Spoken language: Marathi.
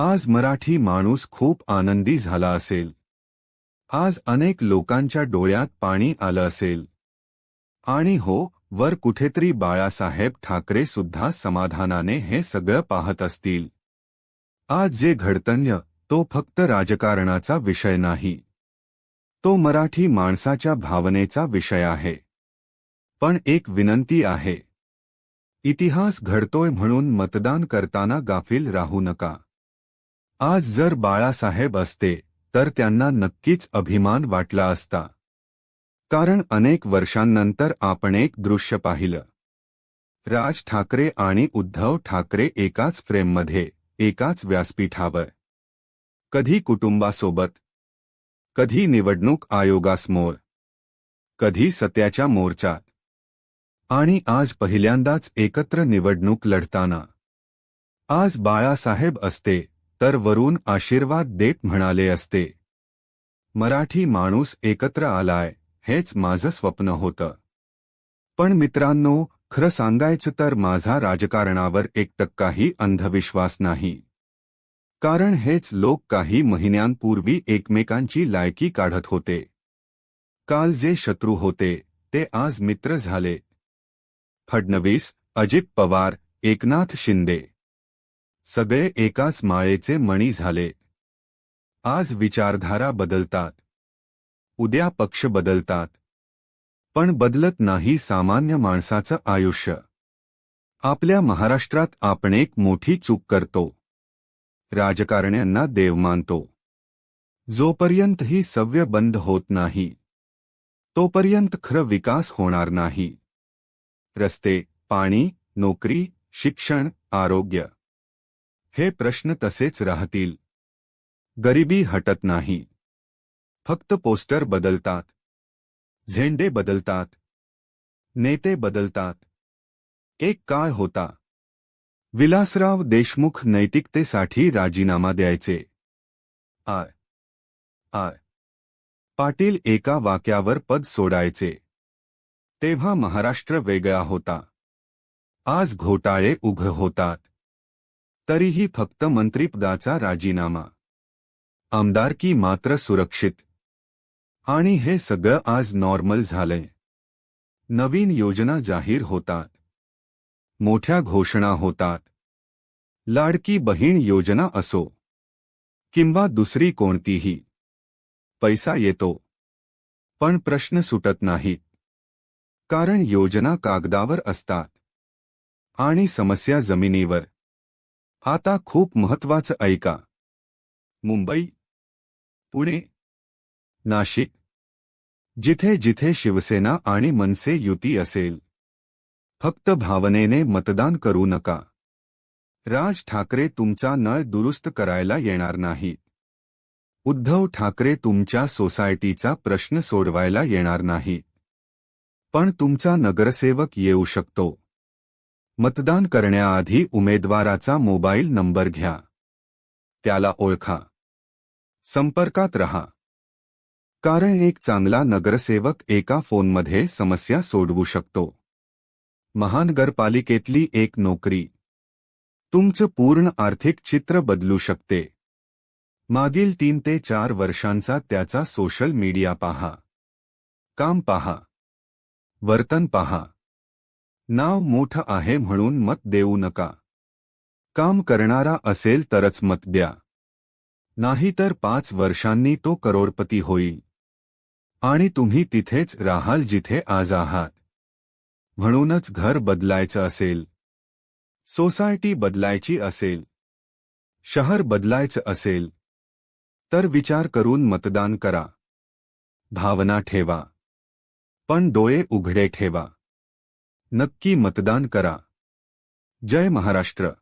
आज मराठी माणूस खूप आनंदी झाला असेल. आज अनेक लोकांच्या डोळ्यात पाणी आलं असेल. आणि हो वर कुठेतरी बाळासाहेब ठाकरे सुद्धा समाधानाने हे सगळं पाहत असतील. आज जे घडतन्य तो फक्त राजकारणाचा विषय नाही. तो मराठी माणसाच्या भावनेचा विषय आहे. पण एक विनंती आहे. इतिहास घडतोय म्हणून मतदान करताना गाफील राहू नका. आज जर बाळासाहेब असते तर त्यांना नक्कीच अभिमान वाटला असता. कारण अनेक वर्षांनंतर आपण एक दृश्य पाहिलं. राज ठाकरे आणि उद्धव ठाकरे एकाच फ्रेममध्ये एकाच व्यासपीठावर. कधी कुटुंबासोबत. कधी निवडणूक आयोगासमोर. कधी सत्याच्या मोर्चात. आणि आज पहिल्यांदाच एकत्र निवडणूक लढताना. आज बाळासाहेब असते तर वरून आशीर्वाद देत म्हणाले असते. मराठी माणूस एकत्र आलाय हेच माझं स्वप्न होतं. पण मित्रांनो खरं सांगायचं तर माझा राजकारणावर एक टक्काही अंधविश्वास नाही. कारण हेच लोक काही महिन्यांपूर्वी एकमेकांची लायकी काढत होते. काल जे शत्रू होते ते आज मित्र झाले. फडणवीस अजित पवार एकनाथ शिंदे. सगळे एकाच माळेचे मणी झाले. आज विचारधारा बदलतात. उद्या पक्ष बदलतात. पण बदलत नाही सामान्य माणसाचं आयुष्य. आपल्या महाराष्ट्रात आपण एक मोठी चूक करतो. राजकारण्यांना देव मानतो. जोपर्यंत ही सव्य बंद होत नाही. तोपर्यंत खरं विकास होणार नाही. रस्ते पाणी नोकरी शिक्षण आरोग्य. हे प्रश्न तसेच राहतील. गरिबी हटत नाही. फक्त पोस्टर बदलतात. झेंडे बदलतात. नेते बदलतात. एक काळ होता? विलासराव देशमुख नैतिकतेसाठी राजीनामा द्यायचे. आय. आय. पाटील एका वाक्यावर पद सोडायचे. तेव्हा महाराष्ट्र वेगळा होता. आज घोटाळे उघ होतात. तरीही फक्त मंत्रिपदाचा राजीनामा. आमदारकी मात्र सुरक्षित. आणि हे सगळं आज नॉर्मल झालंय. नवीन योजना जाहीर होतात. मोठ्या घोषणा होतात. लाडकी बहीण योजना असो. किंवा दुसरी कोणतीही. पैसा येतो. पण प्रश्न सुटत नाहीत. कारण योजना कागदावर असतात. आणि समस्या जमिनीवर. आता खूप महत्वाचं ऐका. मुंबई पुणे नाशिक. जिथे जिथे शिवसेना आणि मनसे युती असेल. फक्त भावनेने मतदान करू नका. राज ठाकरे तुमचा नळ दुरुस्त करायला येणार नाहीत. उद्धव ठाकरे तुमच्या सोसायटीचा प्रश्न सोडवायला येणार नाहीत. पण तुमचा नगरसेवक येऊ शकतो. मतदान करण्याआधी उमेदवाराचा मोबाईल नंबर घ्या. त्याला ओळखा. संपर्कात रहा. कारण एक चांगला नगरसेवक एका फोनमध्ये समस्या सोडवू शकतो. महानगरपालिकेतली एक नोकरी. तुमचं पूर्ण आर्थिक चित्र बदलू शकते. मागील तीन ते चार वर्षांचा त्याचा सोशल मीडिया पहा. काम पहा. वर्तन पहा. नाव मोठं आहे म्हणून मत देऊ नका. काम करणारा असेल तरच मत द्या. नाहीतर पाच वर्षांनी तो करोडपती होईल. आणि तुम्ही तिथेच राहाल जिथे आज आहात. म्हणूनच घर बदलायचं असेल. सोसायटी बदलायची असेल. शहर बदलायचं असेल. तर विचार करून मतदान करा. भावना ठेवा. पण डोळे उघडे ठेवा. नक्की मतदान करा. जय महाराष्ट्र.